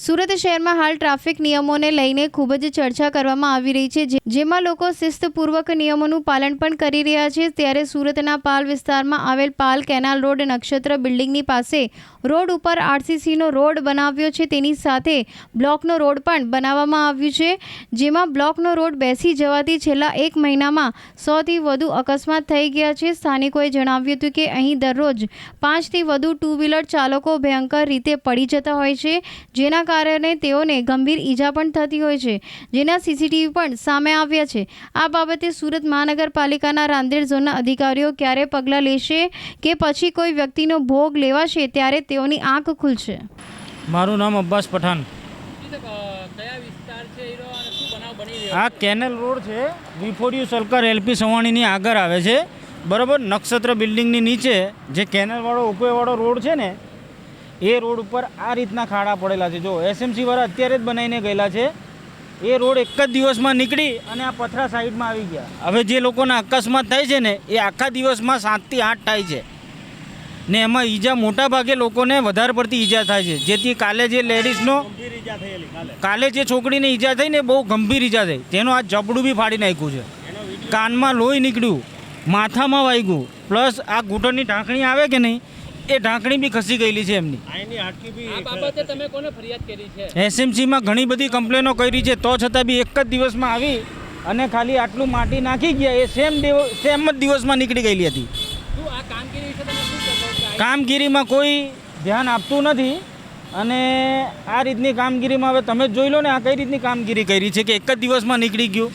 સુરત શહેરમાં હાલ ટ્રાફિક નિયમોને લઈને ખૂબ જ ચર્ચા કરવામાં આવી રહી છે જેમાં લોકો શિસ્તપૂર્વક નિયમોનું પાલન પણ કરી રહ્યા છે. ત્યારે સુરતના પાલ વિસ્તારમાં આવેલ પાલ કેનાલ રોડ નક્ષત્ર બિલ્ડિંગની પાસે રોડ ઉપર આરસીસીનો રોડ બનાવ્યો છે. તેની સાથે બ્લોકનો રોડ પણ બનાવવામાં આવ્યું છે, જેમાં બ્લોકનો રોડ બેસી જવાથી છેલ્લા એક મહિનામાં સોથી વધુ અકસ્માત થઈ ગયા છે. સ્થાનિકોએ જણાવ્યું હતું કે અહીં દરરોજ પાંચથી વધુ ટુ વ્હીલર ચાલકો ભયંકર રીતે પડી જતા હોય છે, જેના કારણે તેઓને ગંભીર ઈજા પણ થતી હોય છે જેના સીસીટીવી પણ સામે આવ્યા છે. આ બાબતે સુરત મહાનગરપાલિકાના રાંદેર ઝોનના અધિકારીઓ ક્યારે પગલાં લેશે કે પછી કોઈ વ્યક્તિનો ભોગ લેવાશે ત્યારે તેઓની આંખ ખુલશે. મારું નામ અબ્બાસ પઠાણ. કયા વિસ્તાર છે એનો અને શું બનાવ બની રહ્યો આ કેનલ રોડ છે વિફોડિયું સલકર એલપી સવાણીની આગળ આવે છે. બરાબર નક્ષત્ર બિલ્ડિંગની નીચે જે કેનલવાળો ઉપરવાળો રોડ છે ને એ રોડ ઉપર આ રીતના ખાડા પડેલા છે. જો એસએમસી વાળા અત્યારે જ બનાવીને ગયેલા છે. એ રોડ એક જ દિવસમાં નીકળી અને આ પથરા સાઈડમાં આવી ગયા. હવે જે લોકોના અકસ્માત થાય છે ને એ આખા દિવસમાં સાતથી આઠ થાય છે. ને એમાં ઈજા મોટા ભાગે લોકોને વધારે પડતી ઈજા થાય છે. જેથી કાલે જે લેડીઝનો કાલે. જે છોકરીને ઈજા થઈ ને બહુ ગંભીર ઈજા થઈ. તેનો આ જબડું બી ફાડી નાખ્યું છે. કાનમાં લોહી નીકળ્યું. માથામાં વાગ્યું. પ્લસ આ ઘૂંટણની ઢાંકણી આવે કે નહીં એ ઢાંકણી બી ખસી ગયેલી છે એમની. આ બાબતે તમે કોને ફરિયાદ કરી છે? એસએમસીમાં ઘણી બધી કમ્પ્લેનો કરી છે તો છતાં બી એક જ દિવસમાં આવી અને ખાલી આટલું માટી નાખી ગયા એ સેમ સેમ જ દિવસમાં નીકળી ગયેલી હતી. શું આ કામગીરી વિશે તમે શું કહેશો કે આ કામગીરીમાં કોઈ ધ્યાન આપતું નથી અને આ રીતની કામગીરીમાં હવે તમે જ જોઈ લો ને આ કઈ રીતની કામગીરી કરી છે કે એક જ દિવસમાં નીકળી ગયું.